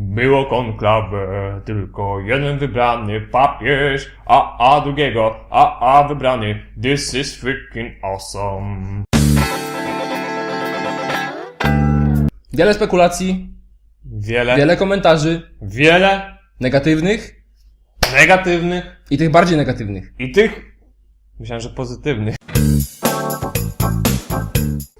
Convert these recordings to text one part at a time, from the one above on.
Było konklawę, tylko jeden wybrany papież, a a drugiego, a a wybrany. This is freaking awesome. Wiele spekulacji, Wiele, wiele komentarzy wiele negatywnych negatywnych i tych bardziej negatywnych. i tych, myślałem, że pozytywnych.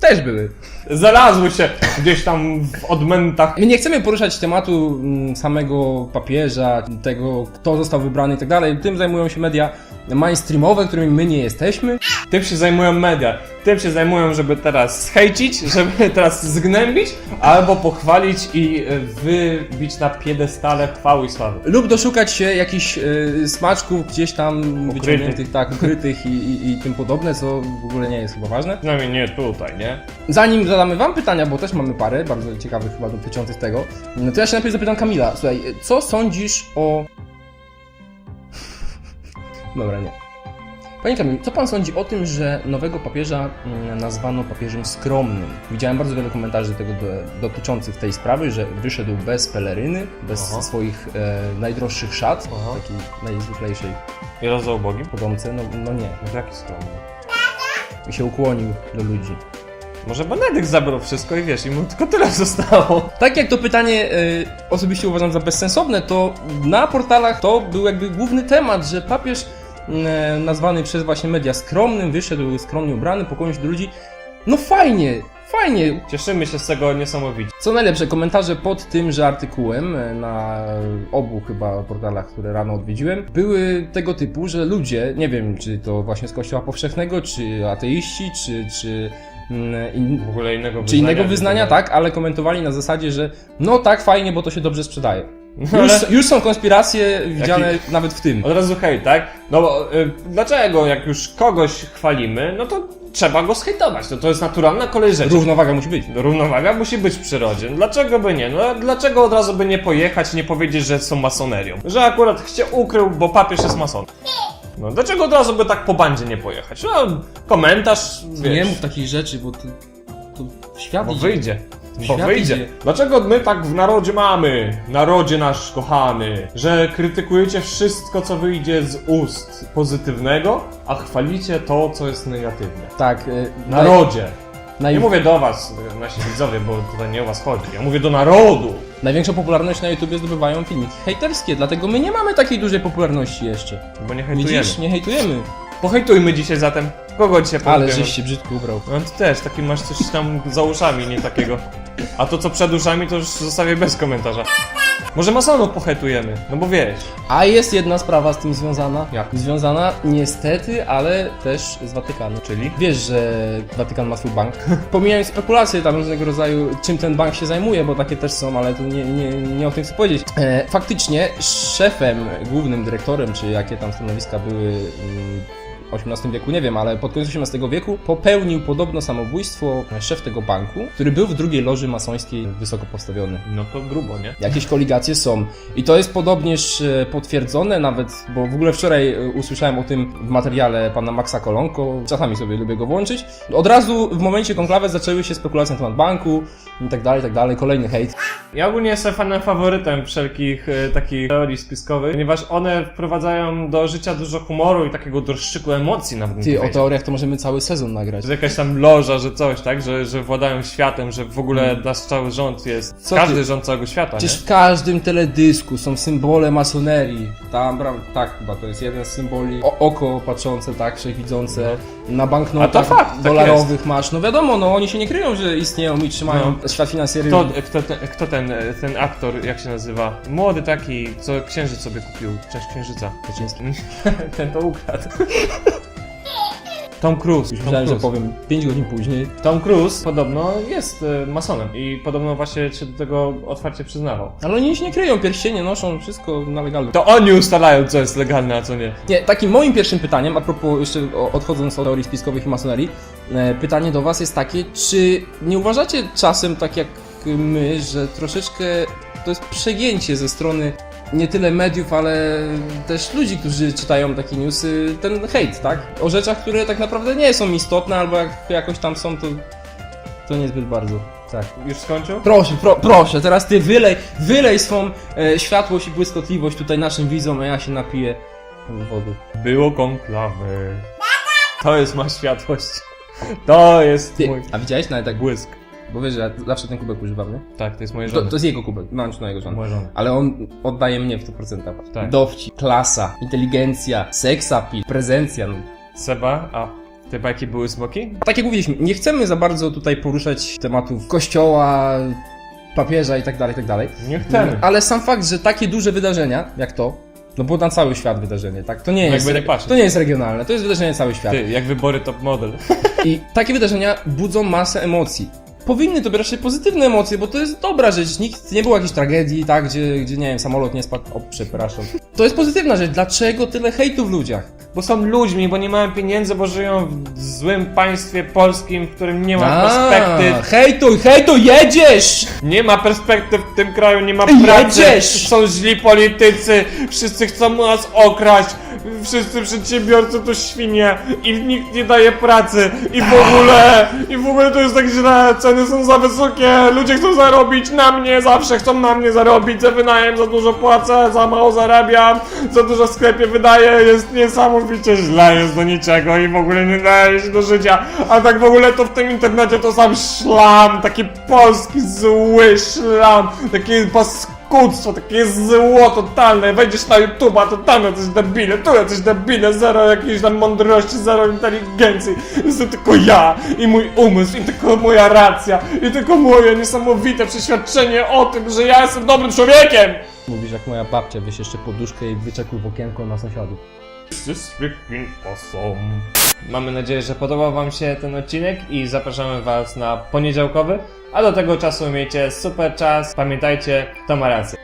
Też były. Znalazły się gdzieś tam w odmętach. My nie chcemy poruszać tematu mm, samego papieża, tego, kto został wybrany i tak dalej. Tym zajmują się media mainstreamowe, którymi my nie jesteśmy. Tym się zajmują media. Tym się zajmują, żeby teraz zhejcić, żeby teraz zgnębić, albo pochwalić i e, wybić na piedestale chwały i sławy. Lub doszukać się jakichś y, smaczków gdzieś tam wyciągniętych, tak, ukrytych i, i, i tym podobne, co w ogóle nie jest chyba ważne. Przynajmniej nie tutaj, nie? Zanim zadamy wam pytania, bo też mamy parę bardzo ciekawych chyba dotyczących tego, no to ja się najpierw zapytam Kamila. Słuchaj, co sądzisz o... Dobra, nie. Panie Kamil, co pan sądzi o tym, że nowego papieża mm, nazwano papieżem skromnym? Widziałem bardzo wiele komentarzy tego do, dotyczących tej sprawy, że wyszedł bez peleryny, bez Aha. swoich e, najdroższych szat, Aha. takiej najzwyklejszej I rozdał ubogim? podomce, no, no nie. No jaki skromny. I się ukłonił do ludzi. Może Benedykt zabrał wszystko i wiesz, i mu tylko tyle zostało. Tak jak to pytanie y, osobiście uważam za bezsensowne, to na portalach to był jakby główny temat, że papież y, nazwany przez właśnie media skromnym, wyszedł skromnie ubrany, pokłonił się do ludzi. No fajnie, fajnie. Cieszymy się z tego niesamowicie. Co najlepsze, komentarze pod tymże artykułem y, na obu chyba portalach, które rano odwiedziłem, były tego typu, że ludzie, nie wiem czy to właśnie z Kościoła Powszechnego, czy ateiści, czy, czy in, W ogóle innego czy wyznania. innego wyznania, tak, ale komentowali na zasadzie, że no tak, fajnie, bo to się dobrze sprzedaje. No, Już, ale już są konspiracje widziane nawet w tym. od razu hej, tak? No bo y, dlaczego jak już kogoś chwalimy, no to trzeba go zhejtować. No to jest naturalna kolej rzeczy. Równowaga musi być. Równowaga musi być w przyrodzie. Dlaczego by nie? No dlaczego od razu by nie pojechać, nie powiedzieć, że są masonerią? Że akurat się ukrył, bo papież jest masonem. No dlaczego od razu by tak po bandzie nie pojechać? No komentarz, wiesz, Nie mów takich rzeczy, bo to, świat bo idzie. wyjdzie. Bo Świat wyjdzie. idzie. Dlaczego my tak w narodzie mamy, narodzie nasz kochany, że krytykujecie wszystko, co wyjdzie z ust pozytywnego, a chwalicie to, co jest negatywne? Tak. y, Narodzie. naj, Nie mówię do was, nasi widzowie, bo tutaj nie o was chodzi. Ja mówię do narodu. Największą popularność na YouTubie zdobywają filmiki hejterskie, dlatego my nie mamy takiej dużej popularności jeszcze. Bo nie hejtujemy. Widzisz, nie hejtujemy. Pohejtujmy dzisiaj zatem. Kogo dzisiaj Ale żeś się brzydko ubrał. No ty też, taki masz coś tam za uszami, nie takiego. A to co przed uszami, to już zostawię bez komentarza. Może masonów pohejtujemy, no bo wiesz. A jest jedna sprawa z tym związana. Jak? Związana niestety, ale też z Watykanu. Czyli? Wiesz, że Watykan ma swój bank. Pomijając spekulacje tam różnego rodzaju, czym ten bank się zajmuje, bo takie też są, ale tu nie, nie, nie o tym chcę powiedzieć. E, faktycznie szefem, głównym dyrektorem, czy jakie tam stanowiska były mm, XVIII wieku, nie wiem, ale pod koniec XVIII wieku popełnił podobno samobójstwo szef tego banku, który był w drugiej loży masońskiej wysoko postawiony. No to grubo, nie? Jakieś koligacje są. I to jest podobnież e, potwierdzone nawet, bo w ogóle wczoraj e, usłyszałem o tym w materiale pana Maxa Kolonko. Czasami sobie lubię go włączyć. Od razu w momencie konklawy zaczęły się spekulacje na temat banku i tak dalej, i tak dalej. Kolejny hejt. Ja ogólnie jestem fanem faworytem wszelkich e, takich teorii spiskowych, ponieważ one wprowadzają do życia dużo humoru i takiego dreszczyku emocji nawet. bym Ty, o powiedział. teoriach to możemy cały sezon nagrać. Że jakaś tam loża, że coś, tak? Że, że władają światem, że w ogóle nasz cały rząd jest. Hmm. Co każdy ty? rząd całego świata, Przecież w każdym teledysku są symbole masonerii. Tam, tak, chyba to jest jeden z symboli. O, oko patrzące, tak, wszechwidzące. Na banknotach fakt, tak dolarowych masz. No wiadomo, no oni się nie kryją, że istnieją i trzymają świat finansjery. Kto, kto, ten, kto ten, ten aktor, jak się nazywa? Młody taki, co księżyc sobie kupił, część księżyca. Kaczyński. ten to ukradł. Tom Cruise. Tom Myślałem, że Cruise. powiem 5 godzin później. Tom Cruise podobno jest e, masonem i podobno właśnie się do tego otwarcie przyznawał. Ale oni się nie kryją, pierścienie noszą, wszystko na legalu. To oni ustalają, co jest legalne, a co nie. Nie, takim moim pierwszym pytaniem, a propos jeszcze o- odchodząc od teorii spiskowych i masonerii, e, pytanie do was jest takie, czy nie uważacie czasem, tak jak my, że troszeczkę to jest przegięcie ze strony nie tyle mediów, ale też ludzi, którzy czytają takie newsy, ten hejt, tak? O rzeczach, które tak naprawdę nie są istotne, albo jak jakoś tam są, to, to niezbyt bardzo. Tak. Już skończył? Proszę, pro, proszę, teraz ty wylej, wylej swą e, światłość i błyskotliwość tutaj naszym widzom, a ja się napiję wody. Było konklawy. To jest ma światłość. To jest Ty, mój... a widziałeś nawet tak błysk? Bo wiesz, że ja zawsze ten kubek używam, nie? Tak, to jest moje To, żony. to jest jego kubek, no na jego żonę. Żona. Ale on oddaje mnie w 100%. Tak. Dowcip, klasa, inteligencja, seksapil, prezencja. No. Seba, a te bajki były smoki? Tak jak mówiliśmy, nie chcemy za bardzo tutaj poruszać tematów kościoła, papieża i tak dalej, i tak dalej. Nie chcemy. Ale sam fakt, że takie duże wydarzenia, jak to, no bo na cały świat wydarzenie, tak? To nie Jakby jest, patrzeć. to nie jest regionalne, to jest wydarzenie cały świat. Ty, jak wybory top model. I takie wydarzenia budzą masę emocji. Powinny to być raczej pozytywne emocje, bo to jest dobra rzecz. Nikt, nie było jakiejś tragedii, tak, gdzie, gdzie, nie wiem, samolot nie spadł. O, przepraszam. To jest pozytywna rzecz. Dlaczego tyle hejtu w ludziach? Bo są ludźmi, bo nie mają pieniędzy, bo żyją w złym państwie polskim, w którym nie ma A, perspektyw. Hejtuj, hejtuj, jedziesz! Nie ma perspektyw w tym kraju, nie ma Jedziesz! pracy. Są źli politycy, wszyscy chcą nas okraść. Wszyscy przedsiębiorcy to świnie i nikt nie daje pracy i w ogóle, i w ogóle to jest tak źle, ceny są za wysokie, ludzie chcą zarobić na mnie, zawsze chcą na mnie zarobić, za wynajem za dużo płacę, za mało zarabiam, za dużo w sklepie wydaję, jest niesamowicie źle, jest do niczego i w ogóle nie daje się do życia, a tak w ogóle to w tym internecie to sam szlam, taki polski zły szlam, takie paskudztwo, takie zło totalne, wejdziesz na YouTube'a, to tam jacyś debile, tu jacyś debile, zero jakiejś tam mądrości, zero inteligencji, jestem tylko ja i mój umysł i tylko moja racja i tylko moje niesamowite przeświadczenie o tym, że ja jestem dobrym człowiekiem! Mówisz jak moja babcia, wiesz jeszcze poduszkę i wyczekuj w okienko na sąsiadów. This is freaking awesome. Mamy nadzieję, że podobał Wam się ten odcinek i zapraszamy Was na poniedziałkowy, a do tego czasu miejcie super czas. Pamiętajcie, to ma rację.